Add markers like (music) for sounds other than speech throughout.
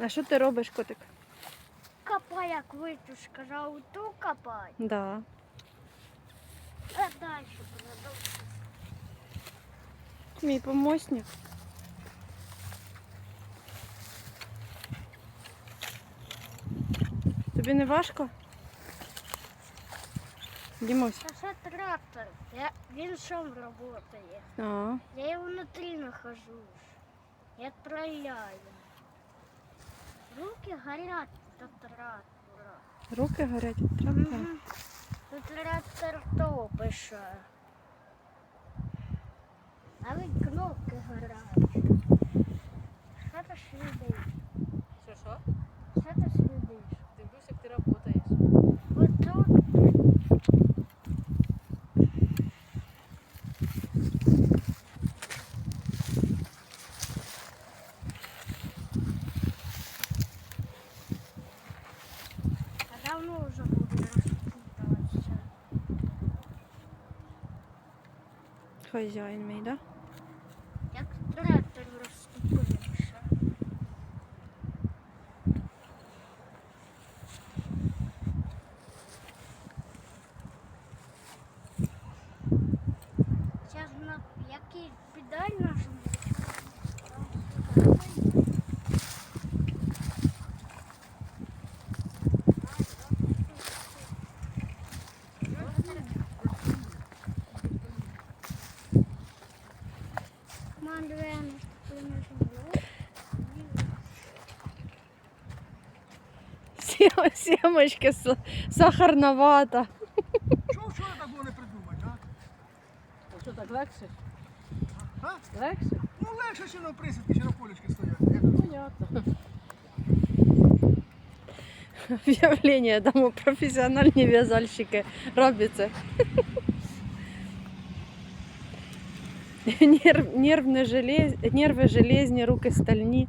А що ти робиш, котик? Копай, як вийду, сказав, ту копай. Да. А далі продовжуй. Мій помощник. Тобі не важко? Дімусь. Та це трактор. Я, він сам працює. А, Я його внутрі нахожусь. Я відправляю. Руки горять до трактора. руки горять від трактора. Тут трактор топише. Навіть кнопки горять. Що ти слідиш? Що що? Що ти слідиш? Дивлюсь, як ти працюєш. Вот тут. А давно уже буду распутываться. Хазяїн мій, да? Сімочки, с- сахарна вата. Чого вчора так було не придумати, а? А що так легше? А? Легше? Ну легше, що на присідки, чи на полічки стоять. Як Понятно. Об'явлення дамо професіональні в'язальщики. Робиться. (laughs) Нерв, нервне желез, нерви железні, руки стальні.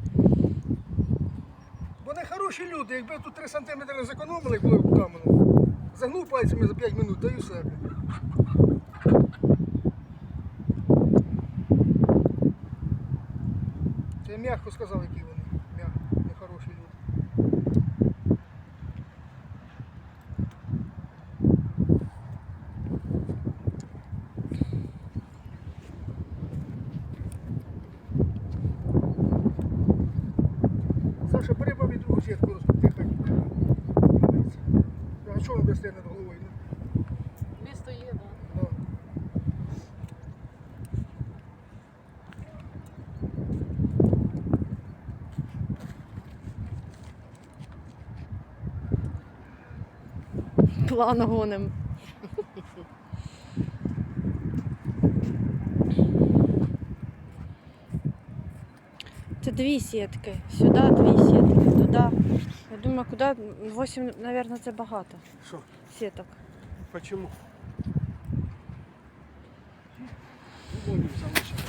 Вони хороші люди, якби тут 3 см зекономили, коли в камену. Загнув пальцями за 5 минут, даю себе. Це я м'яко сказав, які вони. Саша, бери бабі другу сітку, розкрути хай. А що ви дасте над головою? Ну, Місто є, так. ну. План гоним. Це дві сітки. Сюди дві сітки, туди. Я думаю, куди? Восім, мабуть, це багато Що? сіток. Залишилось.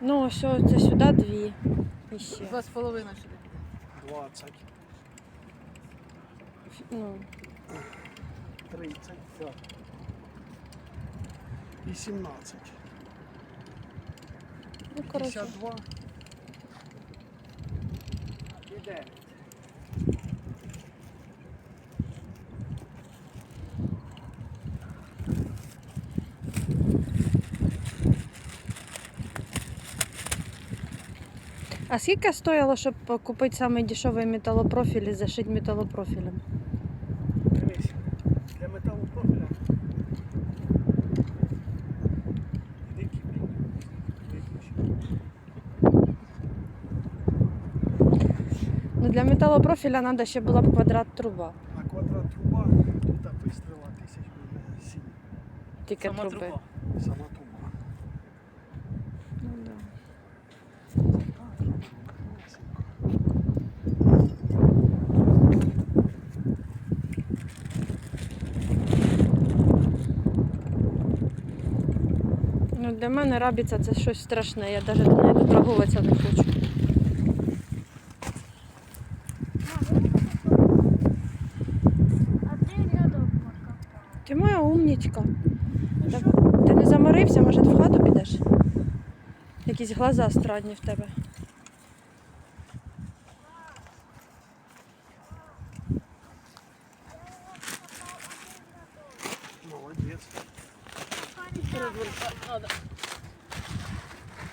Ну, ось це сюди дві. І ще. Два з половиною сюди. 20, Ну, 30, так. І 17. ну коротше. 52. І 9. А скільки стояло, щоб купити самий дешевий металопрофіль і зашити металопрофілем? Дивись, для металопрофіля. для металопрофіля треба ще була б квадрат труба. А квадрат труба, тут вистріла тисяч буде 7. Тільки Сама труби. труба. Сама труба. Ну, да. Ну, для мене рабіця це щось страшне, я навіть до неї дотрагуватися не хочу. А ти. Ти моя умнічка. Так. Ти не заморився, може в хату підеш? Якісь глаза странні в тебе. Молодець.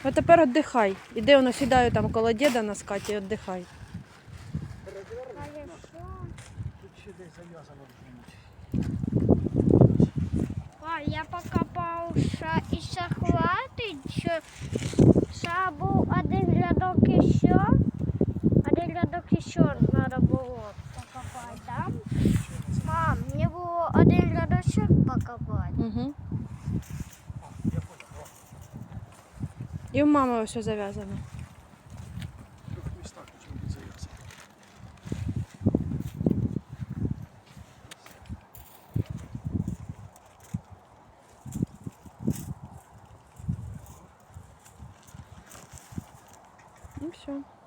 А тепер віддихай. Іди воно сідаю там коло діда на скаті, віддихай. Хорошо. Тут ще десь зав'язано. А, я покопав ще і ще хватить, що ще був один рядок іще, один рядок іще треба було покопати, там. Мам, мне было один рядочок покопати. Угу. І у мами все зав'язано. В трьох містах почему тут зав'язано. І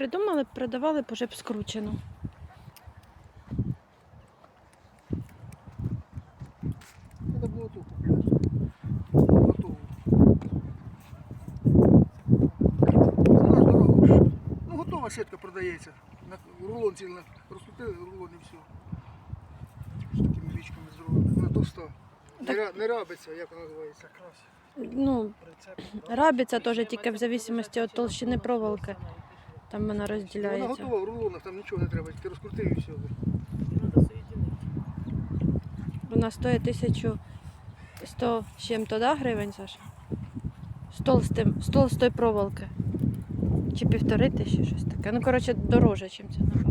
Придумали, продавали б уже б скручено. Треба було тут купляти. Готово. Ну, готова сітка продається. На рулон цілий розкрутили рулон і все. З такими вічками зроблено. Вона товста. Не, ра- не рабиться, як вона називається. Ну, рабиться теж тільки в зависимості від толщини проволоки. Там вона Вона розділяється. готова в рулонах, там нічого не треба, тільки розкрути і все. Вона стоїть 1100 з чим-то, да, гривень, Саша? З, толстим, з толстої проволоки. Чи півтори тисячі, щось таке. Ну, коротше, дороже, ніж це, напевно.